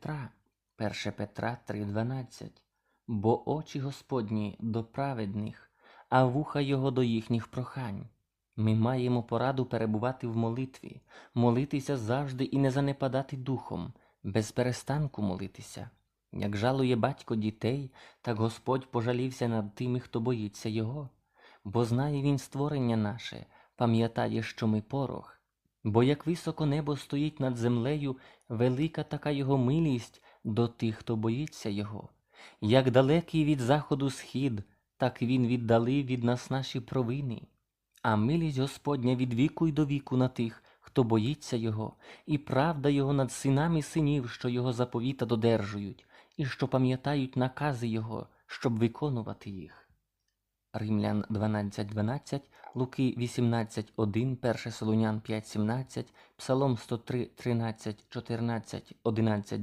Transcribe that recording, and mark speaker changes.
Speaker 1: Петра, 1 Петра 3:12. Бо очі Господні до праведних, а вуха Його до їхніх прохань. Ми маємо пораду перебувати в молитві, молитися завжди і не занепадати духом, без перестанку молитися. Як жалує батько дітей, так Господь пожалівся над тими, хто боїться Його, бо знає Він створення наше, пам'ятає, що ми порох. Бо як високо небо стоїть над землею, велика така Його милість до тих, хто боїться Його. Як далекий від заходу схід, так Він віддалив від нас наші провини. А милість Господня від віку й до віку на тих, хто боїться Його, і правда Його над синами синів, що Його заповіта додержують, і що пам'ятають накази Його, щоб виконувати їх. Римлян 12.12, 12, Луки 18.1, 1 Солонян 5.17, Псалом 103, 13, 14, 11, 12,